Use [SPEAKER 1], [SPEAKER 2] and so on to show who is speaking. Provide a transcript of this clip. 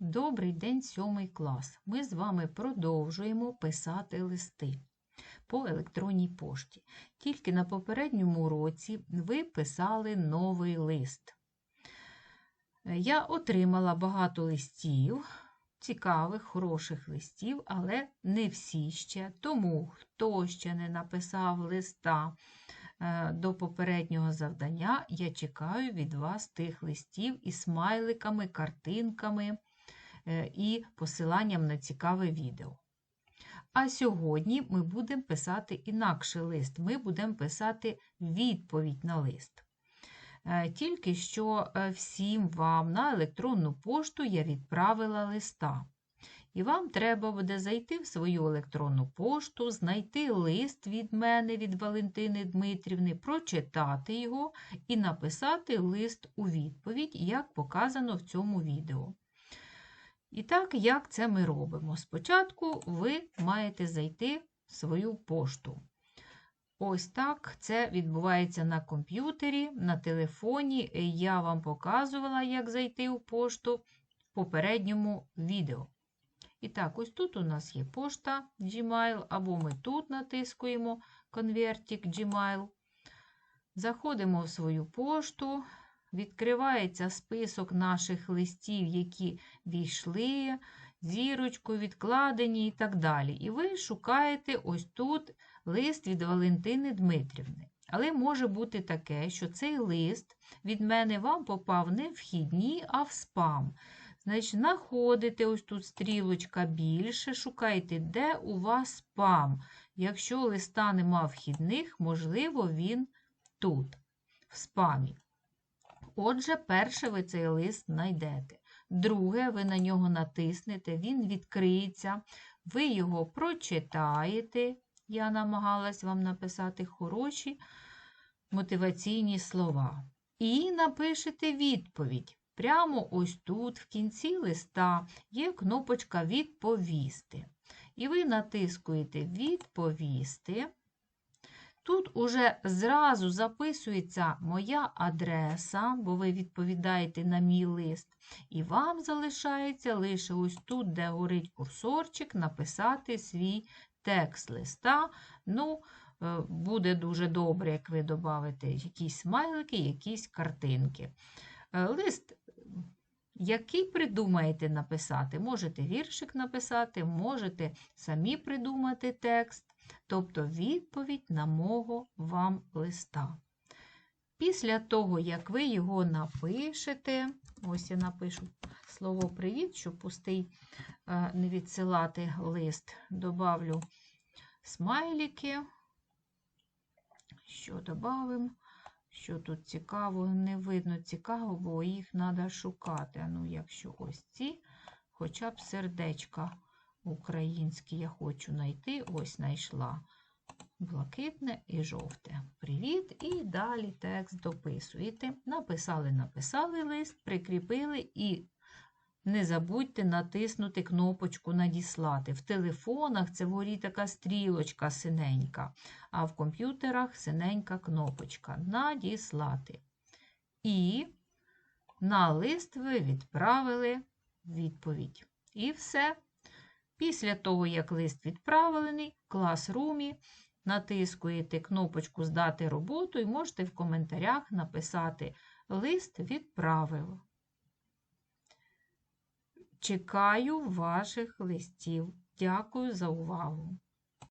[SPEAKER 1] Добрий день, сьомий клас. Ми з вами продовжуємо писати листи по електронній пошті. Тільки на попередньому уроці ви писали новий лист. Я отримала багато листів, цікавих, хороших листів, але не всі ще. Тому, хто ще не написав листа е, до попереднього завдання, я чекаю від вас тих листів із смайликами, картинками і посиланням на цікаве відео. А сьогодні ми будемо писати інакший лист. Ми будемо писати відповідь на лист. Е, Тільки що е, всім вам на електронну пошту я відправила листа. І вам треба буде зайти в свою електронну пошту, знайти лист від мене, від Валентини Дмитрівни, прочитати його і написати лист у відповідь, як показано в цьому відео. І так, як це ми робимо? Спочатку ви маєте зайти в свою пошту. Ось так це відбувається на комп'ютері, на телефоні. Я вам показувала, як зайти у пошту в попередньому відео. І так, ось тут у нас є пошта Gmail, або ми тут натискуємо конвертик Gmail. Заходимо в свою пошту, відкривається список наших листів, які війшли, зірочкою відкладені і так далі. І ви шукаєте ось тут лист від Валентини Дмитрівни. Але може бути таке, що цей лист від мене вам попав не в вхідні, а в спам. Значить, знаходите ось тут стрілочка більше, шукайте, де у вас спам. Якщо листа нема вхідних, можливо, він тут, в спамі. Отже, перше ви цей лист знайдете. Друге, ви на нього натиснете, він відкриється, ви його прочитаєте. Я намагалась вам написати хороші мотиваційні слова. І напишете відповідь. Прямо ось тут, в кінці листа, є кнопочка Відповісти. І ви натискуєте Відповісти. Тут уже зразу записується моя адреса, бо ви відповідаєте на мій лист. І вам залишається лише ось тут, де горить курсорчик, написати свій текст листа. Ну, е, буде дуже добре, як ви додавите якісь смайлики, якісь картинки. Е, Лист, який придумаєте написати, можете віршик написати, можете самі придумати текст, тобто відповідь на мого вам листа. Після того, як ви його напишете, ось я напишу слово привіт, щоб пустий е, не відсилати лист, добавлю смайлики. Що додамо? Що тут цікаво, не видно цікаво, бо їх треба шукати. Ну, якщо ось ці, хоча б сердечка українські я хочу знайти, ось знайшла. Блакитне і жовте. Привіт! І далі текст дописуєте. Написали, написали лист, прикріпили і не забудьте натиснути кнопочку Надіслати. В телефонах це вгорі така стрілочка синенька, а в комп'ютерах синенька кнопочка Надіслати. І на лист ви відправили відповідь. І все. Після того, як лист відправлений, в класрумі натискуєте кнопочку Здати роботу і можете в коментарях написати Лист відправив. Чекаю ваших листів. Дякую за увагу!